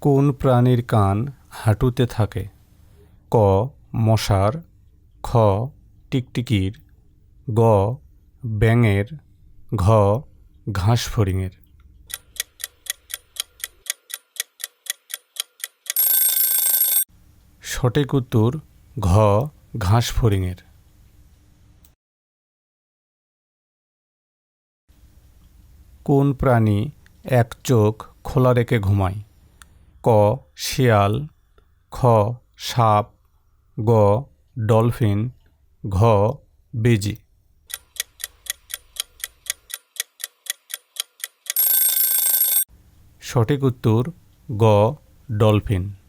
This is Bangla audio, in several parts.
কোন প্রাণীর কান হাঁটুতে থাকে? ক, মশার, খ, টিকটিকির, গ, ব্যাঙের, ঘ ঘাস ফড়িংয়ের সঠিক উত্তর ঘ ঘাস ফড়িংয়ের কোন প্রাণী এক চোখ খোলা রেখে ঘুমায়? ক, শিয়াল, খ, সাপ, গ, ডলফিন, ঘ, বেজি। সঠিক উত্তর, গ, ডলফিন।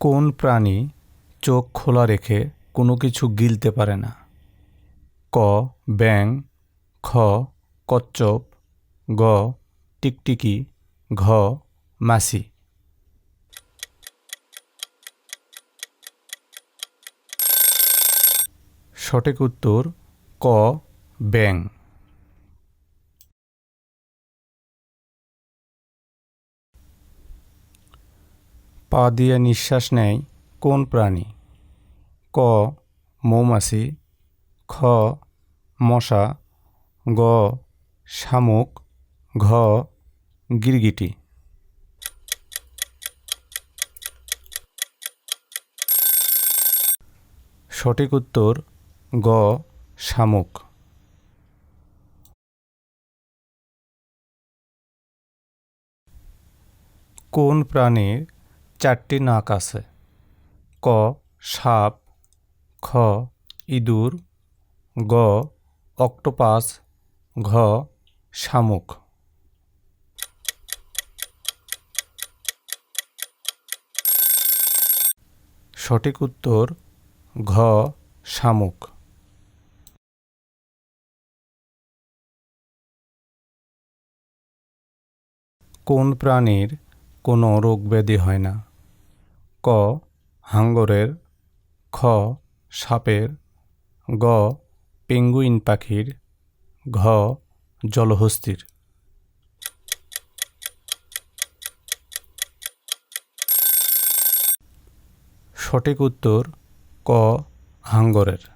কোন প্রাণী চোখ খোলা রেখে কোনো কিছু গিলতে পারে না? ক ব্যাং খ, কচ্ছপ, গ, টিকটিকি, ঘ মাসি সঠিক উত্তর, ক ব্যাং পা দিয়ে নিঃশ্বাস নেয়, কোন প্রাণী? ক, মৌমাছি, খ, মশা, গ, শামুক, ঘ, গিরগিটি। সঠিক উত্তর, গ, শামুক। কোন প্রাণীর চারটি নাক আছে। ক, সাপ, খ, ইঁদুর, গ, অক্টোপাস, ঘ, শামুক। সঠিক উত্তর, ঘ, শামুক। কোন প্রাণীর কোনো রোগ ব্যাধি হয় না? ক হাঙ্গরের খ সাপের গ পেঙ্গুইন পাখির ঘ জলহস্তির। সঠিক উত্তর ক হাঙ্গরের।